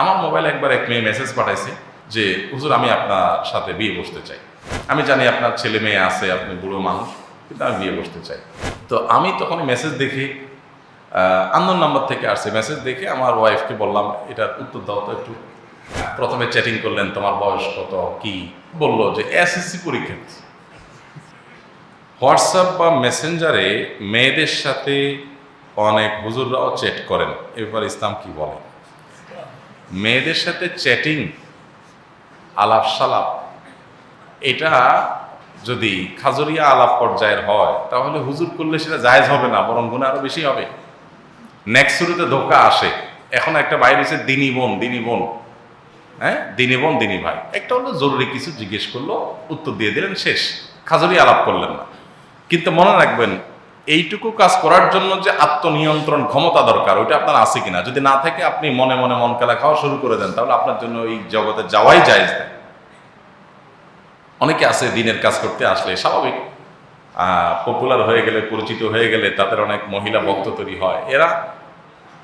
আমার মোবাইলে একবার এক মেয়ে মেসেজ পাঠাইছে যে, হুজুর, আমি আপনার সাথে বিয়ে বসতে চাই। আমি জানি আপনার ছেলে মেয়ে আছে, আপনি বুড়ো মানুষ, কিন্তু আমি বিয়ে বসতে চাই। তো আমি তখন মেসেজ দেখে আন্দোলন নাম্বার থেকে আসছে। মেসেজ দেখে আমার ওয়াইফকে বললাম, এটার উত্তর দাও তো একটু। প্রথমে চ্যাটিং করলেন, তোমার বয়স কত? কি? বলল যে এসএসসি পরীক্ষার্থী হোয়াটসঅ্যাপ বা মেসেঞ্জারে মেয়েদের সাথে অনেক হুজুররাও চ্যাট করেন। এবার ইসলাম কি বলে? মেয়েদের সাথে চ্যাটিং আলাপ সালাপ এটা যদি খাজরিয়া আলাপ পর্যায়ের হয়, তাহলে হুজুর করলে সেটা জায়েজ হবে না, বরং গুণা আরও বেশি হবে। নেক্সট শুরুতে ধোকা আসে। এখন একটা বাইরে হচ্ছে দিনী বোন দিনী বোন। হ্যাঁ? দিনী বোন, দিনী ভাই। একটা হলো জরুরি কিছু জিজ্ঞেস করল, উত্তর দিয়ে দিলেন, শেষ। খাজরি আলাপ করলেন না। কিন্তু মনে রাখবেন এইটুকু কাজ করার জন্য যে আত্মনিয়ন্ত্রণ ক্ষমতা দরকার, ওইটা আপনার আছে কিনা? যদি না থাকে, আপনি মনে মনে মন খেলা খাওয়া শুরু করে দেন, তাহলে আপনার জন্য এই জগতে যাওয়াই যায় অনেকে আছে দিনের কাজ করতে আসলে স্বাভাবিক। পপুলার হয়ে গেলে, পরিচিত হয়ে গেলে তাদের অনেক মহিলা ভক্ত তৈরি হয়। এরা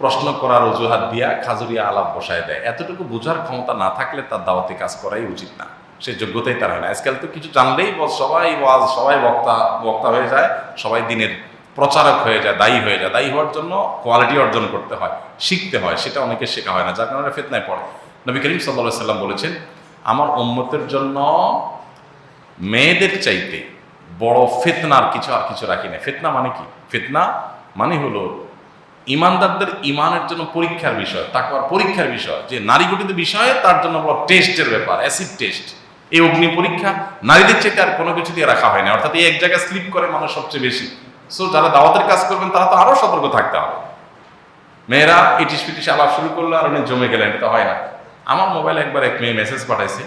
প্রশ্ন করার অজুহাত দিয়া খাজুরিয়া আলাপ বসায় দেয়। এতটুকু বোঝার ক্ষমতা না থাকলে তার দাওয়াতি কাজ করাই উচিত না। সে যোগ্যতাই তার হয় না। আজকাল তো কিছু জানলেই সবাই সবাই বক্তা বক্তা হয়ে যায়, সবাই দিনের প্রচারক হয়ে যায়, দায়ী হয়ে যায়। দায়ী হওয়ার জন্য কোয়ালিটি অর্জন করতে হয়, শিখতে হয়, সেটা অনেকে শেখা হয় না, যার কারণে ফেতনায় পড়ে। নবী করিম সাল্লা সাল্লাম বলেছেন, আমার উম্মতের জন্য মেয়েদের চাইতে বড় ফেতনার কিছু, আর কিছু রাখি না ফেতনা মানে কি? ফেতনা মানে হলো ইমানদারদের ইমানের জন্য পরীক্ষার বিষয় তাকওয়ার পরীক্ষার বিষয়। যে নারী গঠিত বিষয়ে, তার জন্য বড় টেস্টের ব্যাপার অ্যাসিড টেস্ট এই অগ্নি পরীক্ষা, নারীদের চেয়ে আর কোনো কিছু দিয়ে রাখা হয় না। অর্থাৎ এই এক জায়গায় স্লিপ করে মানুষ সবচেয়ে বেশি। সো যারা দাওয়াতের কাজ করবেন, তারা তো আরও সতর্ক থাকতে হবে। মেয়েরা ইটিস পিটিস আলাপ শুরু করল আর উনি জমে গেলেন, এটা হয় না। আমার মোবাইলে একবার এক মেয়ে মেসেজ পাঠাইছে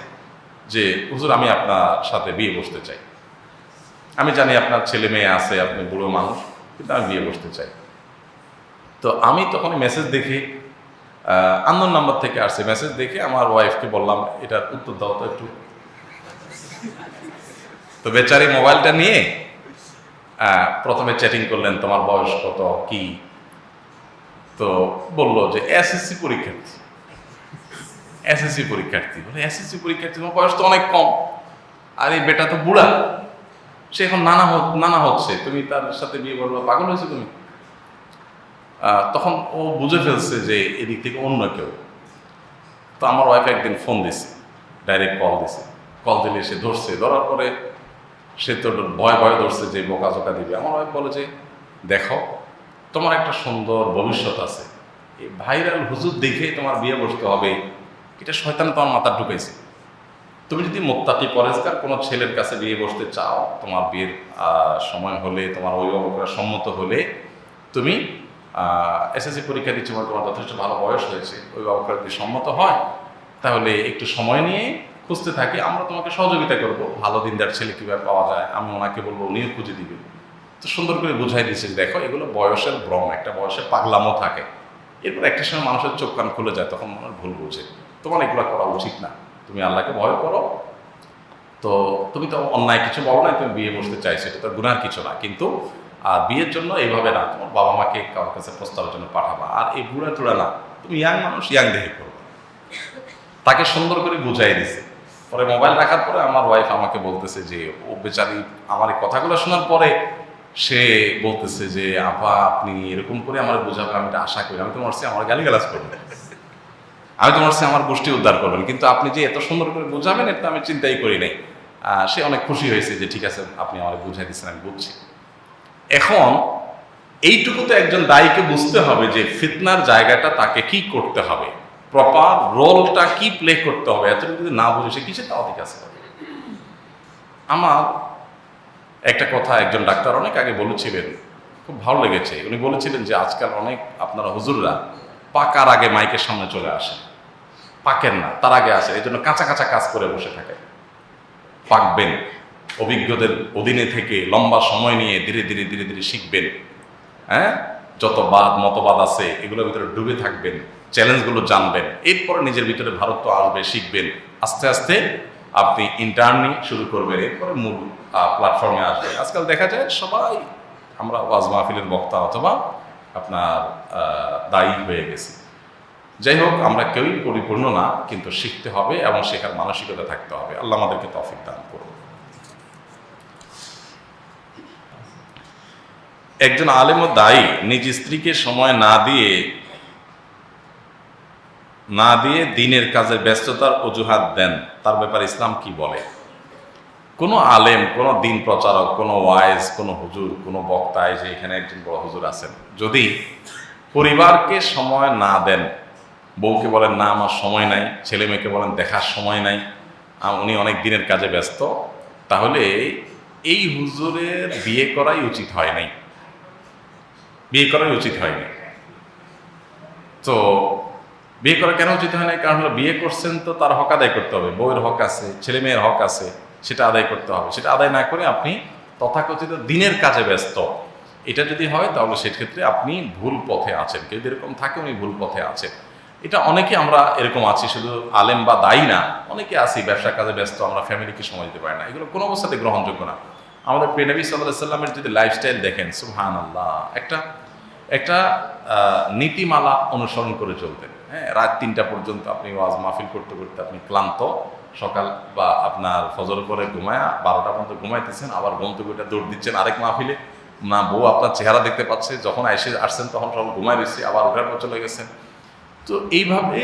যে, হুজুর, আমি আপনার সাথে বিয়ে বসতে চাই। আমি জানি আপনার ছেলে মেয়ে আছে, আপনি বুড়ো মানুষ, কিন্তু আমি বিয়ে বসতে চাই। তো আমি তখন মেসেজ দেখে আন্দোলন নাম্বার থেকে আসছে। মেসেজ দেখে আমার ওয়াইফকে বললাম, এটার উত্তর দাও তো একটু। তো বেচারি মোবাইলটা নিয়ে প্রথমে চ্যাটিং করলেন, তোমার বয়স কত? কি? তো বলল যে, এসএসসি পরীক্ষার্থী। এসএসসি পরীক্ষার্থী। বলে, এসএসসি পরীক্ষার্থী, তোমার বয়স তো অনেক কম। আর এই বেটা তো বুড়া। সে এখন নানা নানা হচ্ছে। তুমি তার সাথে বিয়ে করবে, পাগল হয়েছে তুমি? তখন ও বুঝে ফেলছে যে এদিক থেকে অন্য কেউ। তো আমার ওয়াইফ একদিন ফোন দিছে ডাইরেক্ট কল দিছে। কল দিলে সে ধরছে। ধরার পরে সে তো ভয় ভয় ধরছে যে বোকা জোকা দিবে। আমার ওয়াইফ বলে যে, দেখো, তোমার একটা সুন্দর ভবিষ্যৎ আছে। এই ভাইরাল হুজুর দেখে তোমার বিয়ে বসতে হবে। এটা শয়তানে তোমার মাথা ঢুকেছে তুমি যদি মোত্তাকি পরেজগার কোনো ছেলের কাছে বিয়ে বসতে চাও, তোমার বিয়ের সময় হলে, তোমার অভিভাবকরা সম্মত হলে, তুমি এসএসসি পরীক্ষা দিচ্ছ তোমার যথেষ্ট ভালো বয়স হয়েছে, অভিভাবকরা যদি সম্মত হয়, তাহলে একটু সময় নিয়ে খুঁজতে থাকি, আমরা তোমাকে সহযোগিতা করব। ভালো দিনদার ছেলে কীভাবে পাওয়া যায়, আমি ওনাকে বলব, উনিও খুঁজে দিবে। তো সুন্দর করে বুঝাই দিয়েছে দেখো, এগুলো বয়সের ভ্রম, একটা বয়সের পাগলামও থাকে। এরপর একটা সময় মানুষের চোখ কান খুলে যায়, তখন মানুষ ভুল বুঝে। তোমার এগুলো করা উচিত না। তুমি আল্লাহকে ভয় করো। তো তুমি তো অন্যায় কিছু বলো না তুমি বিয়ে বসতে চাইছো, এটা তো গুনার কিছু না। কিন্তু আর বিয়ের জন্য এইভাবে না, তোমার বাবা মাকে কারোর কাছে প্রস্তাবের জন্য পাঠাবা। আর এই বুড়া টুড়া না, তুমি ইয়াং মানুষ ইয়াং দেখে করো তাকে সুন্দর করে বুঝাই দিছে পরে মোবাইল রাখার পরে আমার ওয়াইফ আমাকে বলতেছে যে, ও বেচারি, আমার এই কথাগুলো শোনার পরে সে বলতেছে যে, আপা, আপনি এরকম করে আমার বোঝাবেন, আমি এটা আশা করি, আমি তোমার সে আমার গালি গালাজ করব আমি তোমার সে আমার গোষ্ঠী উদ্ধার করবেন, কিন্তু আপনি যে এত সুন্দর করে বোঝাবেন এটা আমি চিন্তাই করি নাই। সে অনেক খুশি হয়েছে যে, ঠিক আছে, আপনি আমার বুঝাই দিচ্ছেন আমি বুঝছি। এখন এইটুকু তো একজন দায়ীকে বুঝতে হবে যে, ফিতনার জায়গাটা তাকে কি করতে হবে। প্রপার রোলটা কি প্লে করতে হবে? এতটুকু যদি না বুঝে, সে কিসে তাও ঠিক আছে আমার একটা কথা একজন ডাক্তার অনেক আগে বলেছিলেন, খুব ভালো লেগেছে। উনি বলেছিলেন যে আজকাল অনেক আপনারা হুজুররা পাকার আগে মাইকের সামনে চলে আসে পাকেন না, তার আগে আসে এই জন্য কাঁচা কাঁচা কাজ করে বসে থাকে পাকবেন, অভিজ্ঞদের অধীনে থেকে লম্বা সময় নিয়ে ধীরে ধীরে ধীরে ধীরে শিখবেন। হ্যাঁ? যত বাদ, মতবাদ আছে, এগুলোর ভিতরে ডুবে থাকবেন, চ্যালেঞ্জগুলো জানবেন, এরপরে নিজের ভিতরে ভারত্ব আসবে, শিখবেন। আস্তে আস্তে আপনি ইন্টার্নিং শুরু করবেন, এরপরে মূল প্ল্যাটফর্মে আসবে আজকাল দেখা যায় সবাই, আমরা ওয়াজ মাহফিলের বক্তা অথবা আপনার দায়ী হয়ে গেছি। যাই হোক, আমরা কেউই পরিপূর্ণ না, কিন্তু শিখতে হবে এবং শেখার মানসিকতা থাকতে হবে। আল্লাহ আমাদেরকে তফিক দান করুন একজন আলেম ও দায়ী, নিজ স্ত্রীকে সময় না দিয়ে না দিয়ে দিনের কাজে ব্যস্ততার অজুহাত দেন। তার ব্যাপারে ইসলাম কি বলে? কোনো আলেম, কোনো দিন প্রচারক, কোনো ওয়াইজ, কোনো হুজুর, কোনো বক্তা যে এখানে একজন বড় হুজুর আছেন, যদি পরিবারকে সময় না দেন, বউকে বলেন, না, আমার সময় নাই। ছেলে মেয়েকে বলেন, দেখার সময় নাই। উনি অনেক দিনের কাজে ব্যস্ত। তাহলে এই হুজুরের বিয়ে করাই উচিত হয় নাই। বিয়ে করাই উচিত হয়নি। তো, বিয়ে করা কেন উচিত হয় না কারণ হলো বিয়ে করছেন তো তার হক আদায় করতে হবে। বউয়ের হক আছে, ছেলে মেয়ের হক আছে, সেটা আদায় করতে হবে। সেটা আদায় না করে আপনি তথাকথিত দিনের কাজে ব্যস্ত। এটা যদি হয় তাহলে সেক্ষেত্রে আপনি ভুল পথে আছেন। কেউ যদি এরকম থাকে উনি ভুল পথে আছেন। এটা অনেকে আমরা এরকম আছি, শুধু আলেম বা দায়ী না, অনেকে আছি ব্যবসার কাজে ব্যস্ত, আমরা ফ্যামিলিকে সময় দিতে পারি না। এগুলো কোনো অবস্থাতে গ্রহণযোগ্য না। আমাদের প্রেনবী সাল্লাহ সাল্লামের যদি লাইফস্টাইল দেখেন সুহান আল্লাহ একটা একটা নীতিমালা অনুসরণ করে চলতেন হ্যাঁ রাত তিনটা পর্যন্ত আপনি ওয়াজ মাহফিল করতে করতে আপনি ক্লান্ত। সকাল বা আপনার ফজর করে ঘুমায়া বারোটা পর্যন্ত ঘুমাইতেছেন, আবার ঘুম থেকে উঠে দৌড় দিচ্ছেন আরেক মাহফিলে। না, বউ আপনার চেহারা দেখতে পাচ্ছে, যখন এসে আসছেন তখন সব ঘুমাই দিচ্ছে আবার ওঠার পর চলে গেছেন। তো এইভাবে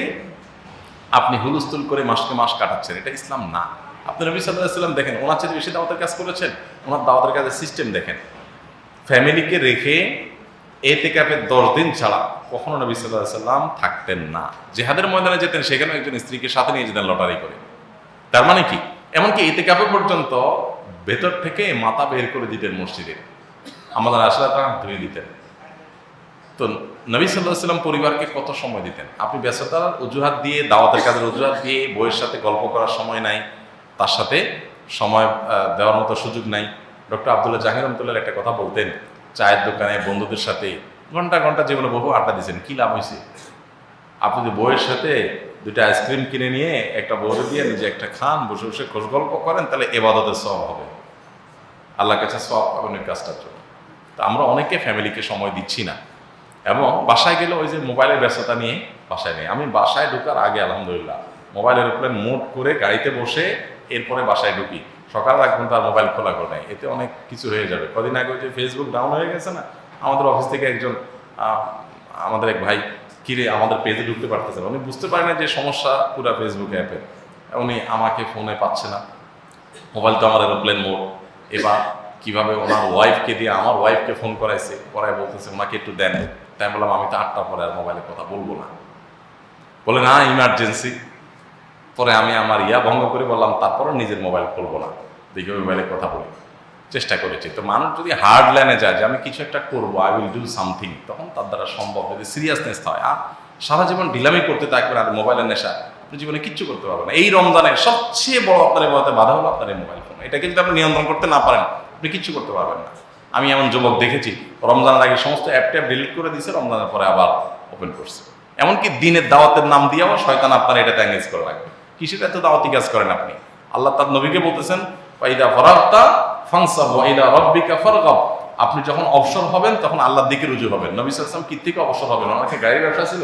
আপনি হুলস্থুল করে মাসকে মাস কাটাচ্ছেন, এটা ইসলাম না। আপনি নবী সাল্লাহ সাল্লাম দেখেন, ওনার চেয়ে বেশি দাওয়াতের কাজ করেছেন? ওনার দাওয়াতের কাজের সিস্টেম দেখেন। ফ্যামিলিকে রেখে এতে ক্যাপের দশ দিন ছাড়া কখনো নবী সাল্লাম থাকতেন না। জেহাদের ময়দানে যেতেন সেখানে একজন স্ত্রীকে সাথে নিয়ে যেতেন লটারি করে। তার মানে কি? এমনকি এতে ক্যাপে পর্যন্ত ভেতর থেকে মাথা বের করে দিতেন মসজিদে। আমাদের আসলে তারা ধুয়ে দিতেন। তো নবী সাল্লাহ সাল্লাম পরিবারকে কত সময় দিতেন? আপনি ব্যস্ততার অজুহাত দিয়ে, দাওয়াতের কাজের অজুহাত দিয়ে, বইয়ের সাথে গল্প করার সময় নাই, তার সাথে সময় দেওয়ার মতো সুযোগ নাই। ডক্টর আবদুল্লাহ জাহির রহমতুল্লাহ একটা কথা বলতেন চায়ের দোকানে বন্ধুদের সাথে ঘণ্টা ঘণ্টা যেগুলো বহু আড্ডা দিয়েছেন, কি লাভ হয়েছে আপনি যদি বইয়ের সাথে দুটো আইসক্রিম কিনে নিয়ে একটা বউরে দিয়ে নিজে একটা খান, বসে বসে খোঁজ গল্প করেন, তাহলে এবাদতের সব হবে। আল্লাহর কাছে সব পাবেন ওই কাজটার জন্য। তো আমরা অনেকে ফ্যামিলিকে সময় দিচ্ছি না। এবং বাসায় গেলে ওই যে মোবাইলের ব্যস্ততা নিয়ে বাসায় নেই। আমি বাসায় ঢোকার আগে, আলহামদুলিল্লাহ, মোবাইলের এরোপ্লেন মোড করে গাড়িতে বসে এরপরে বাসায় ঢুকি। সকাল এক ঘণ্টা মোবাইল খোলা করে নেয় এতে অনেক কিছু হয়ে যাবে। কদিন আগে যে ফেসবুক ডাউন হয়ে গেছে না, আমাদের অফিস থেকে একজন আমাদের এক ভাই কিরে আমাদের পেজে ঢুকতে পারতেছে না। উনি বুঝতে পারে না যে সমস্যা পুরো ফেসবুক অ্যাপে উনি আমাকে ফোনে পাচ্ছে না। মোবাইল তো আমার এরোপ্লেন মোড এবার কীভাবে ওনার ওয়াইফকে দিয়ে আমার ওয়াইফকে ফোন করাইছে পরে বলতেছে, ওনাকে একটু দেন। তাই বললাম, আমি তো আটটা পরে আর মোবাইলে কথা বলব না। বলে, না ইমার্জেন্সি পরে আমি আমার ইয়া ভঙ্গ করে বললাম, তারপরও নিজের মোবাইল খুলবো না। দেখি মোবাইলে কথা বলি। চেষ্টা করেছি। তো মানুষ যদি হার্ড লাইনে যায় যে, আমি কিছু একটা করব আই উইল ডু সামথিং তখন তার দ্বারা সম্ভব। যদি সিরিয়াসনেস হয় আর সারা জীবন ঢিলামি করতে থাকবেন আর মোবাইলের নেশা আপনি জীবনে কিচ্ছু করতে পারবেন এই রমজানের সবচেয়ে বড় আপনার এবারে বাধা হলো আপনার এই মোবাইল ফোন এটাকে যদি আপনি নিয়ন্ত্রণ করতে না পারেন, আপনি কিচ্ছু করতে পারবেন না। আমি এমন যুবক দেখেছি, রমজানের আগে সমস্ত অ্যাপ ট্যাপ ডিলিট করে দিয়েছে রমজানের পরে আবার ওপেন করছে। এমনকি দিনের দাওয়াতের নাম দিয়ে আবার শয়তান আপনার এটাতে এঙ্গেজ করে রাখবে। কিসের এত দাওয়াতি কাজ করেন আপনি? আল্লাহ তার নবীকে বলতেছেন, ফাইদা ফরাক্তা ফাংসাব ওয়াইদা রব্বিকা ফারগাব। আপনি যখন অবসর হবেন, তখন আল্লাহর দিকে রুজু হবেন। নবী সাল্লাম কি থেকে অবসর হবেন? ওনাকে গাড়ির ব্যবসা ছিল?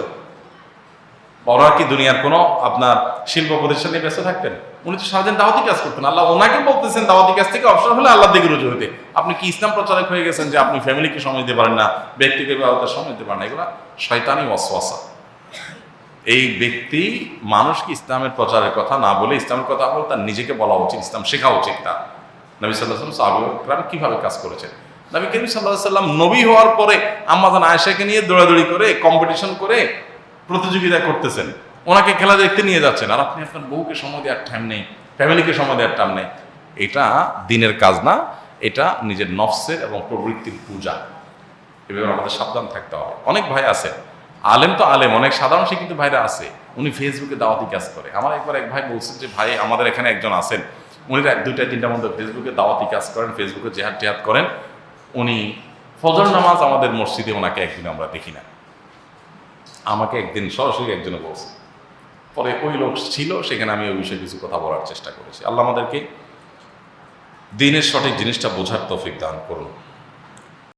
বা ওনারা কি দুনিয়ার কোনো আপনার শিল্প প্রতিষ্ঠানে ব্যস্ত থাকতেন? উনি তো সারাদিন দাওয়াতি কাজ করতেন। আল্লাহ ওনাকে বলতেছেন, দাওয়াতি কাজ থেকে অবসর হলে আল্লাহর দিকে রুজু হতে আপনি কি ইসলাম প্রচারক হয়ে গেছেন যে আপনি ফ্যামিলিকে সময় দিতে পারেন না, ব্যক্তিকে সময় দিতে পারেন না? এগুলো শয়তানি ওয়াসওয়াসা। এই ব্যক্তি মানুষকে ইসলামের প্রচারের কথা না বলে ইসলামের কথা বলে তার নিজেকে বলা উচিত, ইসলাম শেখা উচিত তার। নবী সাল্লাহ সাহাবিকরাম কীভাবে কাজ করেছেন? নবী করিম সাল্লাহ সাল্লাম নবী হওয়ার পরে আমাদের আয়েশাকে নিয়ে দৌড়াদৌড়ি করে কম্পিটিশন করে প্রতিযোগিতা করতেছেন। ওনাকে খেলা দেখতে নিয়ে যাচ্ছেন। আর আপনি আপনার বউকে সময় দেওয়ার টাইম নেই ফ্যামিলিকে সময় দেওয়ার টাইম নেই। এটা দিনের কাজ না, এটা নিজের নফসের এবং প্রবৃত্তির পূজা। এভাবে আমাদের সাবধান থাকতে হবে। অনেক ভাই আছে আলেম তো আলেম, অনেক সাধারণ শিক্ষিত ভাইরা আছে, উনি ফেসবুকে দাওয়াতি কাজ করে। আমার একবার এক ভাই বলছেন যে, ভাই, আমাদের এখানে একজন আছেন। উনি দুইটা তিনটার মধ্যে ফেসবুকে দাওয়াতি কাজ করেন ফেসবুকে জেহাদ টেহাদ করেন। উনি ফজর নামাজ আমাদের মসজিদে ওনাকে একদিন আমরা দেখি না। আমাকে একদিন সরাসরি একজনে বলছে। পরে ওই লোক ছিল, সেখানে আমি ওই বিষয়ে কিছু কথা বলার চেষ্টা করেছি। আল্লাহ আমাদেরকে দিনের সঠিক জিনিসটা বোঝার তৌফিক দান করুন।